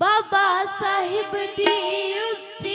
ਬਾਬਾ ਸਾਹਿਬ ਦੀ ਉੱਚੀ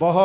बहुत